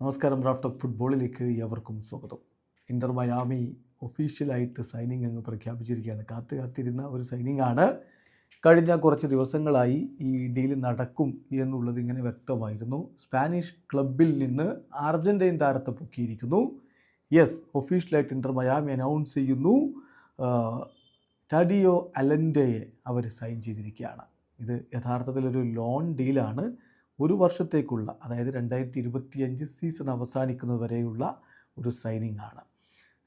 നമസ്കാരം raft of ഫുട്ബോളിലേക്ക് ഏവർക്കും സ്വാഗതം. ഇന്റർ മയാമി ഒഫീഷ്യലായിട്ട് സൈനിങ് അങ്ങ് പ്രഖ്യാപിച്ചിരിക്കുകയാണ്. കാത്തു കാത്തിരുന്ന ഒരു സൈനിങ് ആണ്. കഴിഞ്ഞ കുറച്ച് ദിവസങ്ങളായി ഈ ഡീൽ നടക്കും എന്നുള്ളത് ഇങ്ങനെ വ്യക്തമായിരുന്നു. സ്പാനിഷ് ക്ലബിൽ നിന്ന് അർജന്റൈൻ താരത്തെ പൊക്കിയിരിക്കുന്നു. യെസ് ഒഫീഷ്യലായിട്ട് ഇന്റർ മയാമി അനൗൺസ് ചെയ്യുന്നു. ടഡിയോ അലൻഡയെ അവർ സൈൻ ചെയ്തിരിക്കുകയാണ്. ഇത് യഥാർത്ഥത്തിൽ ഒരു ലോൺ ഡീലാണ് ഒരു വർഷത്തേക്കുള്ള അതായത് രണ്ടായിരത്തി ഇരുപത്തിയഞ്ച് സീസൺ അവസാനിക്കുന്നത് വരെയുള്ള ഒരു സൈനിങ് ആണ്.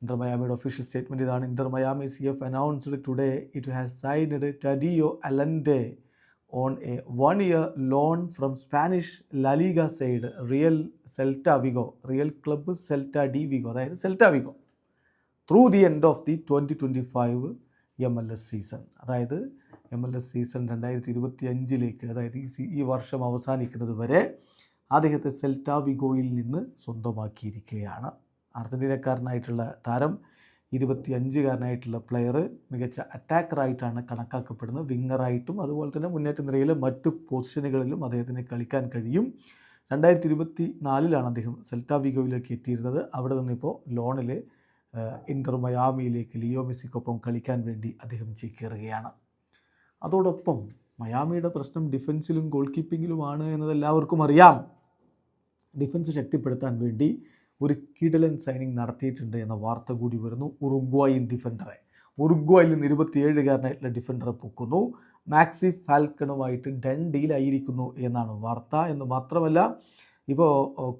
ഇന്റർ മയാമിയുടെ ഒഫീഷ്യൽ സ്റ്റേറ്റ്മെന്റ് ഇതാണ്. Inter Miami C F announced today it has signed Tadeo Allende on a one year loan from Spanish LaLiga side Real Celta Vigo Real Club Celta de Vigo അതായത് Celta Vigo through the end of the twenty twenty five M L S season അതായത് M L S season രണ്ടായിരത്തി ഇരുപത്തി അഞ്ചിലേക്ക് അതായത് ഈ ഈ വർഷം അവസാനിക്കുന്നത് വരെ അദ്ദേഹത്തെ സെൽറ്റ വിഗോയിൽ നിന്ന് സ്വന്തമാക്കിയിരിക്കുകയാണ്. അർജന്റീനക്കാരനായിട്ടുള്ള താരം ഇരുപത്തി അഞ്ചുകാരനായിട്ടുള്ള പ്ലെയർ മികച്ച അറ്റാക്കറായിട്ടാണ് കണക്കാക്കപ്പെടുന്നത്. വിങ്ങറായിട്ടും അതുപോലെ തന്നെ മുന്നേറ്റ നിരയിലെ മറ്റു പൊസിഷനുകളിലും അദ്ദേഹത്തിന് കളിക്കാൻ കഴിയും. രണ്ടായിരത്തി ഇരുപത്തി നാലിലാണ് അദ്ദേഹം സെൽറ്റ വിഗോയിലേക്ക് എത്തിയിരുന്നത്. അവിടെ നിന്നിപ്പോൾ ലോണിൽ ഇന്റർ മയാമിയിലേക്ക് ലിയോ മെസ്സിക്കൊപ്പം കളിക്കാൻ വേണ്ടി അദ്ദേഹം ചേക്കേറുകയാണ് അതോടൊപ്പം മയാമിയുടെ പ്രശ്നം ഡിഫൻസിലും ഗോൾ കീപ്പിങ്ങിലുമാണ് എന്നത് എല്ലാവർക്കും അറിയാം. ഡിഫൻസ് ശക്തിപ്പെടുത്താൻ വേണ്ടി ഒരു കിടലൻ സൈനിങ് നടത്തിയിട്ടുണ്ട് എന്ന വാർത്ത കൂടി വരുന്നു. ഉറുഗ്വായിൻ ഡിഫൻഡറെ ഉറുഗ്വായിൽ നിന്ന് ഇരുപത്തിയേഴുകാരനായിട്ടുള്ള ഡിഫൻഡറെ പൊക്കുന്നു. മാക്സി ഫാൽക്കണുമായിട്ട് ഡൻഡിയിലായിരിക്കുന്നു എന്നാണ് വാർത്ത. എന്ന് മാത്രമല്ല ഇപ്പോൾ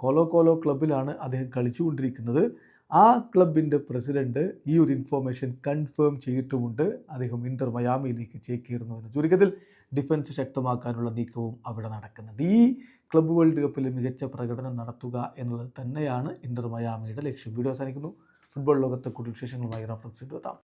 കോലോ കോലോ ക്ലബിലാണ് അദ്ദേഹം കളിച്ചുകൊണ്ടിരിക്കുന്നത്. ആ ക്ലബിന്റെ പ്രസിഡന്റ് ഈ ഒരു ഇൻഫോർമേഷൻ കൺഫേം ചെയ്തിട്ടുമുണ്ട്. അദ്ദേഹം ഇന്റർ മയാമിയിലേക്ക് ചേക്കിയിരുന്നു എന്ന് ചുരുക്കത്തിൽ ഡിഫൻസ് ശക്തമാക്കാനുള്ള നീക്കവും അവിടെ നടക്കുന്നുണ്ട്. ഈ ക്ലബ് വേൾഡ് കപ്പിൽ മികച്ച പ്രകടനം നടത്തുക എന്നുള്ളത് തന്നെയാണ് ഇന്റർ മയാമിയുടെ ലക്ഷ്യം. വീഡിയോ അവസാനിക്കുന്നു. ഫുട്ബോൾ ലോകത്തെ കൂടുതൽ വിശേഷങ്ങളുമായി റഫ്ലക്സ് എത്താം.